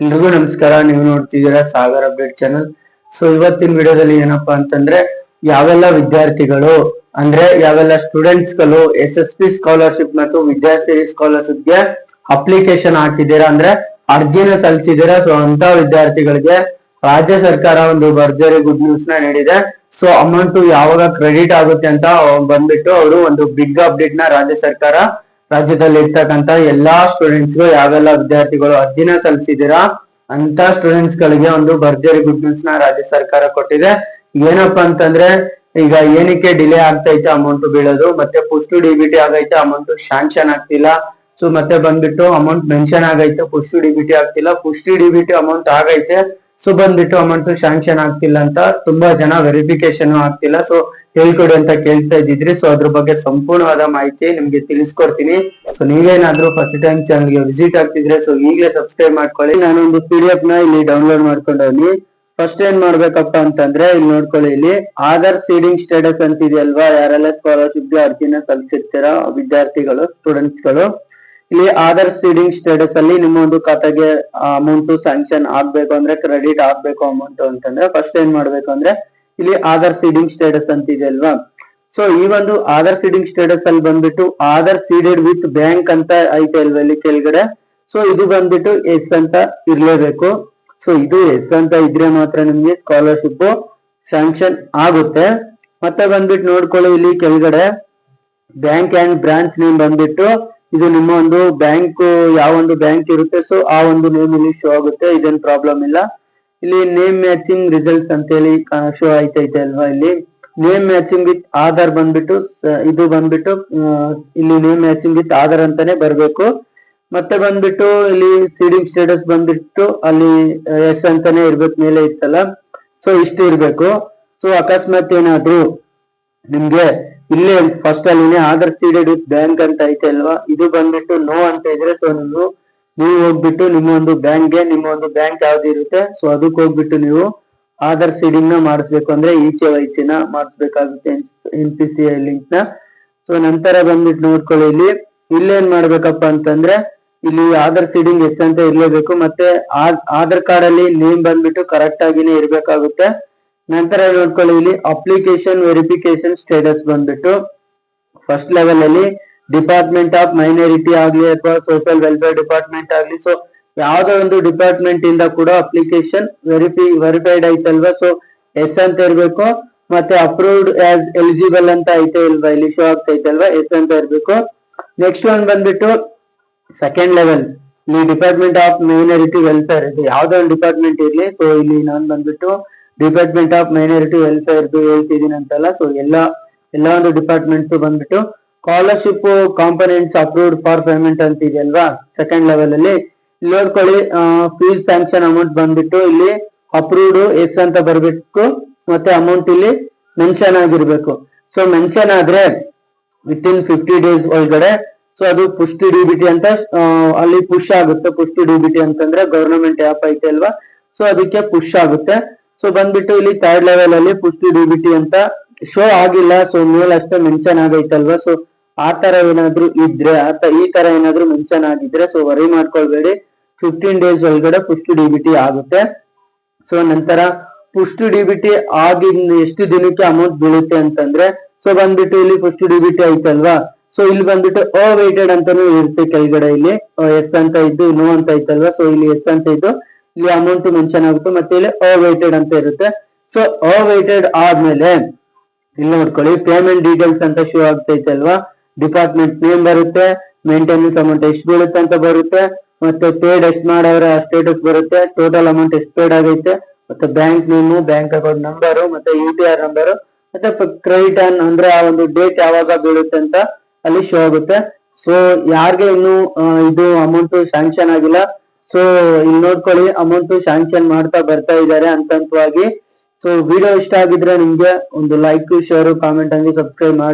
ಎಲ್ರಿಗೂ ನಮಸ್ಕಾರ, ನೀವು ನೋಡ್ತಿದ್ದೀರಾ ಸಾಗರ್ ಅಪ್ಡೇಟ್ ಚಾನಲ್ ಸೊ ಇವತ್ತಿನ ವಿಡಿಯೋದಲ್ಲಿ ಏನಪ್ಪಾ ಅಂತಂದ್ರೆ, ಯಾವೆಲ್ಲ ವಿದ್ಯಾರ್ಥಿಗಳು, ಅಂದ್ರೆ ಯಾವೆಲ್ಲ ಸ್ಟೂಡೆಂಟ್ಸ್ಗಳು ಎಸ್ ಎಸ್ ಪಿ ಸ್ಕಾಲರ್ಶಿಪ್ ಮತ್ತು ವಿದ್ಯಾಸಿರಿ ಸ್ಕಾಲರ್ಶಿಪ್ಗೆ ಅಪ್ಲಿಕೇಶನ್ ಹಾಕಿದ್ದೀರಾ, ಅಂದ್ರೆ ಅರ್ಜಿನ ಸಲ್ಲಿಸಿದ್ದೀರಾ ಸೊ ಅಂತ ವಿದ್ಯಾರ್ಥಿಗಳಿಗೆ ರಾಜ್ಯ ಸರ್ಕಾರ ಒಂದು ಭರ್ಜರಿ ಗುಡ್ ನ್ಯೂಸ್ನ ನೀಡಿದೆ. ಸೊ ಅಮೌಂಟ್ ಯಾವಾಗ ಕ್ರೆಡಿಟ್ ಆಗುತ್ತೆ ಅಂತ ಬಂದ್ಬಿಟ್ಟು ಅವರು ಒಂದು ಬಿಗ್ ಅಪ್ಡೇಟ್ನ ರಾಜ್ಯ ಸರ್ಕಾರ ರಾಜ್ಯದಲ್ಲಿ ಇರ್ತಕ್ಕಂತ ಎಲ್ಲಾ ಸ್ಟೂಡೆಂಟ್ಸ್ ಗೂ, ಯಾವೆಲ್ಲ ವಿದ್ಯಾರ್ಥಿಗಳು ಅರ್ಜಿನ ಸಲ್ಲಿಸಿದಿರಾ ಅಂತ ಸ್ಟೂಡೆಂಟ್ಸ್ ಗಳಿಗೆ ಒಂದು ಭರ್ಜರಿ ಗುಡ್ ನ್ಯೂಸ್ನ ರಾಜ್ಯ ಸರ್ಕಾರ ಕೊಟ್ಟಿದೆ. ಏನಪ್ಪಾ ಅಂತಂದ್ರೆ, ಈಗ ಏನಕ್ಕೆ ಡಿಲೇ ಆಗ್ತೈತೆ ಅಮೌಂಟ್ ಬೀಳೋದು, ಮತ್ತೆ ಪುಷ್ಟು ಡಿಬಿಟಿ ಆಗೈತೆ ಅಮೌಂಟ್ ಶಾಂಕ್ಷನ್ ಆಗ್ತಿಲ್ಲ. ಸೊ ಮತ್ತೆ ಬಂದ್ಬಿಟ್ಟು ಅಮೌಂಟ್ ಮೆನ್ಷನ್ ಆಗೈತೆ ಪುಷ್ಟು ಡಿಬಿಟಿ ಆಗ್ತಿಲ್ಲ. ಪುಷ್ಟಿ ಡಿಬಿಟಿ ಅಮೌಂಟ್ ಆಗೈತೆ. ಸೊ ಬಂದ್ಬಿಟ್ಟು ಅಮೌಂಟ್ ಶಾಂಕ್ಷನ್ ಆಗ್ತಿಲ್ಲ ಅಂತ ತುಂಬಾ ಜನ ವೆರಿಫಿಕೇಶನ್ ಆಗ್ತಿಲ್ಲ. ಸೊ ಹೇಳ್ಕೊಡಿ ಅಂತ ಕೇಳ್ತಾ ಇದ್ದಿದ್ರಿ. ಸೊ ಅದ್ರ ಬಗ್ಗೆ ಸಂಪೂರ್ಣವಾದ ಮಾಹಿತಿ ನಿಮ್ಗೆ ತಿಳಿಸ್ಕೊಡ್ತೀನಿ. ಸೊ ನೀವೇನಾದ್ರೂ ಫಸ್ಟ್ ಟೈಮ್ ಚಾನಲ್ಗೆ ವಿಸಿಟ್ ಆಗ್ತಿದ್ರೆ ಸೊ ಈಗಲೇ ಸಬ್ಸ್ಕ್ರೈಬ್ ಮಾಡ್ಕೊಳ್ಳಿ. ನಾನೊಂದು ಪಿ ಡಿ ಎಫ್ನ ಇಲ್ಲಿ ಡೌನ್ಲೋಡ್ ಮಾಡ್ಕೊಂಡವ್ನಿ ಫಸ್ಟ್ ಏನ್ ಮಾಡ್ಬೇಕಪ್ಪ ಅಂತಂದ್ರೆ, ಇಲ್ಲಿ ನೋಡ್ಕೊಳ್ಳಿ ಇಲ್ಲಿ. ಆಧಾರ್ ಸೀಡಿಂಗ್ ಸ್ಟೇಟಸ್ ಅಂತ ಇದೆಯಲ್ವಾ ಯಾರೆಲ್ಲ ಸ್ಕಾಲರ್ಶಿಪ್ ಅರ್ಜಿನ ಸಲ್ಲಿಸಿರ್ತೀರಾ ವಿದ್ಯಾರ್ಥಿಗಳು ಸ್ಟೂಡೆಂಟ್ಸ್ಗಳು. ಇಲ್ಲಿ ಆಧಾರ್ ಸೀಡಿಂಗ್ ಸ್ಟೇಟಸ್ ಅಲ್ಲಿ ನಿಮ್ಮ ಒಂದು ಖಾತೆಗೆ ಅಮೌಂಟ್ ಸ್ಯಾಂಕ್ಷನ್ ಆಗ್ಬೇಕು ಅಂದ್ರೆ ಕ್ರೆಡಿಟ್ ಆಗ್ಬೇಕು ಅಮೌಂಟ್ ಅಂತಂದ್ರೆ ಫಸ್ಟ್ ಏನ್ ಮಾಡ್ಬೇಕು ಅಂದ್ರೆ ಇಲ್ಲಿ ಆಧಾರ್ ಸೀಡಿಂಗ್ ಸ್ಟೇಟಸ್ ಅಂತ ಇದೆ ಅಲ್ವಾ? ಸೊ ಈ ಒಂದು ಆಧಾರ್ ಸೀಡಿಂಗ್ ಸ್ಟೇಟಸ್ ಅಲ್ಲಿ ಬಂದ್ಬಿಟ್ಟು ಆಧಾರ್ ಸೀಡೆಡ್ ವಿತ್ ಬ್ಯಾಂಕ್ ಅಂತ ಐತೆ ಅಲ್ವಾ ಇಲ್ಲಿ ಕೆಳಗಡೆ? ಸೊ ಇದು ಬಂದ್ಬಿಟ್ಟು ಎಸ್ ಅಂತ ಇರ್ಲೇಬೇಕು. ಸೊ ಇದು ಎಸ್ ಅಂತ ಇದ್ರೆ ಮಾತ್ರ ನಿಮ್ಗೆ ಸ್ಕಾಲರ್ಶಿಪ್ ಸ್ಯಾಂಕ್ಷನ್ ಆಗುತ್ತೆ. ಮತ್ತೆ ಬಂದ್ಬಿಟ್ಟು ನೋಡ್ಕೊಳ್ಳಿ ಇಲ್ಲಿ ಕೆಳಗಡೆ. ಬ್ಯಾಂಕ್ ಅಂಡ್ ಬ್ರಾಂಚ್ ನೇಮ್ ಬಂದ್ಬಿಟ್ಟು ಇದು ನಿಮ್ಮ ಒಂದು ಬ್ಯಾಂಕ್ ಯಾವ ಒಂದು ಬ್ಯಾಂಕ್ ಇರುತ್ತೆ ಸೊ ಆ ಒಂದು ನೇಮ್ ಇಲ್ಲಿ ಶೋ ಆಗುತ್ತೆ, ಇದೇನು ಪ್ರಾಬ್ಲಮ್ ಇಲ್ಲ. ಇಲ್ಲಿ ನೇಮ್ ಮ್ಯಾಚಿಂಗ್ ರಿಸಲ್ಟ್ಸ್ ಅಂತ ಹೇಳಿ ಶೋ ಆಯ್ತೈತೆ ಅಲ್ವಾ ಇಲ್ಲಿ. ನೇಮ್ ಮ್ಯಾಚಿಂಗ್ ವಿತ್ ಆಧಾರ್ ಬಂದ್ಬಿಟ್ಟು ಇದು ಬಂದ್ಬಿಟ್ಟು ಇಲ್ಲಿ ನೇಮ್ ಮ್ಯಾಚಿಂಗ್ ವಿತ್ ಆಧಾರ್ ಅಂತಾನೆ ಬರಬೇಕು. ಮತ್ತೆ ಬಂದ್ಬಿಟ್ಟು ಇಲ್ಲಿ ಸೀಡಿಂಗ್ ಸ್ಟೇಟಸ್ ಬಂದ್ಬಿಟ್ಟು ಅಲ್ಲಿ ಎಸ್ ಅಂತಾನೆ ಇರ್ಬೇಕು, ಮೇಲೆ ಇತ್ತಲ್ಲ. ಸೊ ಇಷ್ಟು ಇರ್ಬೇಕು. ಸೊ ಅಕಸ್ಮಾತ್ ಏನಾದ್ರು ನಿಮ್ಗೆ ಇಲ್ಲೇ ಫಸ್ಟ್ ಅಲ್ಲಿ ಆಧಾರ್ ಸೀಡೆಡ್ ವಿತ್ ಬ್ಯಾಂಕ್ ಅಂತ ಐತೆ ಅಲ್ವಾ? ಇದು ಬಂದ್ಬಿಟ್ಟು ನೋ ಅಂತ ಇದ್ರೆ ಸೊ ನೀವು ನೀವು ಹೋಗ್ಬಿಟ್ಟು ನಿಮ್ಮ ಒಂದು ಬ್ಯಾಂಕ್ಗೆ ನಿಮ್ಮ ಒಂದು ಬ್ಯಾಂಕ್ ಯಾವ್ದು ಇರುತ್ತೆ ಸೊ ಅದಕ್ಕೆ ಹೋಗ್ಬಿಟ್ಟು ನೀವು ಆಧಾರ್ ಸೀಡಿಂಗ್ನ ಮಾಡಿಸ್ಬೇಕು. ಅಂದ್ರೆ ಈಚೆ ಕೆ ವೈ ಮಾಡಿಸ್ಬೇಕಾಗುತ್ತೆ ಎನ್ ಪಿ ಸಿ ಐ ಲಿಂಕ್ನ. ಸೊ ನಂತರ ಬಂದ್ಬಿಟ್ಟು ನೋಡ್ಕೊಳ್ಳಿ ಇಲ್ಲಿ. ಇಲ್ಲೇನ್ ಮಾಡ್ಬೇಕಪ್ಪ ಅಂತಂದ್ರೆ ಇಲ್ಲಿ ಆಧಾರ್ ಸೀಡಿಂಗ್ ಎಷ್ಟಂತ ಅಂತ ಇರ್ಲೇಬೇಕು, ಮತ್ತೆ ಆಧಾರ್ ಕಾರ್ಡ್ ಅಲ್ಲಿ ನೇಮ್ ಬಂದ್ಬಿಟ್ಟು ಕರೆಕ್ಟ್ ಆಗಿನೇ ಇರ್ಬೇಕಾಗುತ್ತೆ. ನಂತರ ನೋಡ್ಕೊಳ್ಳಿ, ಇಲ್ಲಿ ಅಪ್ಲಿಕೇಶನ್ ವೆರಿಫಿಕೇಶನ್ ಸ್ಟೇಟಸ್ ಬಂದ್ಬಿಟ್ಟು ಫಸ್ಟ್ ಲೆವೆಲ್ ಅಲ್ಲಿ ಡಿಪಾರ್ಟ್ಮೆಂಟ್ ಆಫ್ ಮೈನಾರಿಟಿ ಆಗ್ಲಿ ಅಥವಾ ಸೋಷಿಯಲ್ ವೆಲ್ಫೇರ್ ಡಿಪಾರ್ಟ್ಮೆಂಟ್ ಆಗ್ಲಿ ಸೊ ಯಾವ್ದೋ ಒಂದು ಡಿಪಾರ್ಟ್ಮೆಂಟ್ ಇಂದ ಕೂಡ ಅಪ್ಲಿಕೇಶನ್ ವೆರಿಫಿ ವೆರಿಫೈಡ್ ಐತಲ್ವಾ? ಸೊ ಎಸ್ ಅಂತ ಇರ್ಬೇಕು, ಮತ್ತೆ ಅಪ್ರೂವ್ಡ್ ಆಸ್ ಎಲಿಜಿಬಲ್ ಅಂತ ಐತೆ ಇಲ್ವಾ? ಇಲ್ಲಿ ಶೋ ಆಗ್ತೈತಲ್ವಾ ಎಸ್ ಅಂತ ಇರ್ಬೇಕು. ನೆಕ್ಸ್ಟ್ ಒನ್ ಬಂದ್ಬಿಟ್ಟು ಸೆಕೆಂಡ್ ಲೆವೆಲ್ ಇಲ್ಲಿ ಡಿಪಾರ್ಟ್ಮೆಂಟ್ ಆಫ್ ಮೈನಾರಿಟಿ ವೆಲ್ಫೇರ್ ಇದು ಯಾವ್ದೋ ಒಂದು ಡಿಪಾರ್ಟ್ಮೆಂಟ್ ಇರ್ಲಿ ಸೊ ಇಲ್ಲಿ ನಾನ್ ಬಂದ್ಬಿಟ್ಟು ಡಿಪಾರ್ಟ್ಮೆಂಟ್ ಆಫ್ ಮೈನಾರಿಟಿ ವೆಲ್ಫೇರ್ ಹೇಳ್ತಿದೀನಿ ಅಂತಲ್ಲ ಸೊ ಎಲ್ಲ ಎಲ್ಲ ಒಂದು ಡಿಪಾರ್ಟ್ಮೆಂಟ್ ಬಂದ್ಬಿಟ್ಟು scholarship components approved for payment ಅಂತ ಇದೆಯಲ್ವಾ ಸೆಕೆಂಡ್ ಲೆವೆಲ್ ಅಲ್ಲಿ. ನೋಡ್ಕೊಳ್ಳಿ ಫೀಸ್ ಸ್ಯಾಂಕ್ಷನ್ ಅಮೌಂಟ್ ಬಂದ್ಬಿಟ್ಟು ಇಲ್ಲಿ ಅಪ್ರೂವ್ಡ್ ಎಸ್ ಅಂತ ಬರ್ಬೇಕು, ಮತ್ತೆ ಅಮೌಂಟ್ ಇಲ್ಲಿ ಮೆನ್ಷನ್ ಆಗಿರ್ಬೇಕು. ಸೊ ಮೆನ್ಷನ್ ಆದ್ರೆ ವಿತ್ ಇನ್ ಫಿಫ್ಟಿ ಡೇಸ್ ಒಳಗಡೆ ಸೊ ಅದು ಪುಷ್ಟಿ ಡಿ ಬಿ ಟಿ ಅಂತ ಅಲ್ಲಿ ಪುಷ್ ಆಗುತ್ತೆ ಪುಷ್ಟಿ ಡಿ ಬಿ ಟಿ ಅಂತಂದ್ರೆ ಗವರ್ನಮೆಂಟ್ ಆಪ್ ಐತೆ ಅಲ್ವಾ? ಸೊ ಅದಕ್ಕೆ ಪುಷ್ ಆಗುತ್ತೆ. ಸೊ ಬಂದ್ಬಿಟ್ಟು ಇಲ್ಲಿ ಥರ್ಡ್ ಲೆವೆಲ್ ಅಲ್ಲಿ ಪುಷ್ಟಿ ಡಿ ಬಿ ಟಿ ಅಂತ ಶೋ ಆಗಿಲ್ಲ. ಸೊ ಮೇಲೆ ಅಷ್ಟೇ ಮೆನ್ಷನ್ ಆಗೈತಲ್ವಾ? ಸೊ ಆ ತರ ಏನಾದ್ರು ಇದ್ರೆ ಈ ತರ ಏನಾದ್ರು ಮೆನ್ಷನ್ ಆಗಿದ್ರೆ ಸೊ ವರಿ ಮಾಡ್ಕೊಳ್ಬೇಡಿ. ಫಿಫ್ಟೀನ್ ಡೇಸ್ ಒಳಗಡೆ ಪುಷ್ಟಿ ಡಿ ಬಿ ಟಿ ಆಗುತ್ತೆ. ಸೊ ನಂತರ ಪುಷ್ಟಿ ಡಿ ಬಿ ಟಿ ಆಗಿನ ಎಷ್ಟು ದಿನಕ್ಕೆ ಅಮೌಂಟ್ ಬೀಳುತ್ತೆ ಅಂತಂದ್ರೆ ಸೊ ಬಂದ್ಬಿಟ್ಟು ಇಲ್ಲಿ ಪುಷ್ಟಿ ಡಿ ಬಿ ಟಿ ಐತಲ್ವಾ? ಸೊ ಇಲ್ಲಿ ಬಂದ್ಬಿಟ್ಟು ಅವೇಟೆಡ್ ಅಂತಾನು ಇರುತ್ತೆ ಕೆಳಗಡೆ ಇಲ್ಲಿ. ಎಸ್ ಅಂತ ಇದ್ದು ನೋ ಅಂತ ಐತಲ್ವಾ? ಸೊ ಇಲ್ಲಿ ಎಸ್ ಅಂತ ಇದ್ದು ಇಲ್ಲಿ ಅಮೌಂಟ್ ಮೆನ್ಷನ್ ಆಗುತ್ತೆ, ಮತ್ತೆ ಇಲ್ಲಿ ಅವೈಟೆಡ್ ಅಂತ ಇರುತ್ತೆ. ಸೊ ಅವೈಟೆಡ್ ಆದ್ಮೇಲೆ, ಇಲ್ಲಿ ನೋಡ್ಕೊಳ್ಳಿ ಪೇಮೆಂಟ್ ಡೀಟೇಲ್ಸ್ ಅಂತ ಶೋ ಆಗ್ತೈತೆ ಅಲ್ವಾ? ಡಿಪಾರ್ಟ್ಮೆಂಟ್ ನೇಮ್ ಬರುತ್ತೆ ಮೇಂಟೆನೆನ್ಸ್ ಅಮೌಂಟ್ ಎಷ್ಟು ಬೀಳುತ್ತೆ ಅಂತ ಬರುತ್ತೆ, ಮತ್ತೆ ಪೇಡ್ ಎಷ್ಟು ಮಾಡವ್ರೆ ಸ್ಟೇಟಸ್ ಬರುತ್ತೆ ಟೋಟಲ್ ಅಮೌಂಟ್ ಎಷ್ಟು ಪೇಡ್ ಆಗೈತೆ, ಮತ್ತೆ bank name bank account number ಮತ್ತೆ ಯು ಪಿ ಆರ್ ನಂಬರು ಮತ್ತೆ ಕ್ರೆಡಿಟ್ ಅನ್ ಅಂದ್ರೆ ಆ ಒಂದು ಡೇಟ್ ಯಾವಾಗ ಬೀಳುತ್ತೆ ಅಂತ ಅಲ್ಲಿ ಶೋ ಆಗುತ್ತೆ. ಸೊ ಯಾರಿಗೆ ಇನ್ನು ಇದು ಅಮೌಂಟ್ ಸ್ಯಾಂಕ್ಷನ್ ಆಗಿಲ್ಲ ಸೊ ಇಲ್ಲಿ ನೋಡ್ಕೊಳ್ಳಿ, ಅಮೌಂಟ್ ಶಾಂಕ್ಷನ್ ಮಾಡ್ತಾ ಬರ್ತಾ ಇದ್ದಾರೆ ಹಂತ ಹಂತವಾಗಿ ಸೊ ವಿಡಿಯೋ ಇಷ್ಟ ಆಗಿದ್ರೆ ನಿಮ್ಗೆ ಒಂದು ಲೈಕ್ ಶೇರ್ ಕಾಮೆಂಟ್ ಹಂಗೆ ಸಬ್ಸ್ಕ್ರೈಬ್ ಮಾಡಿ.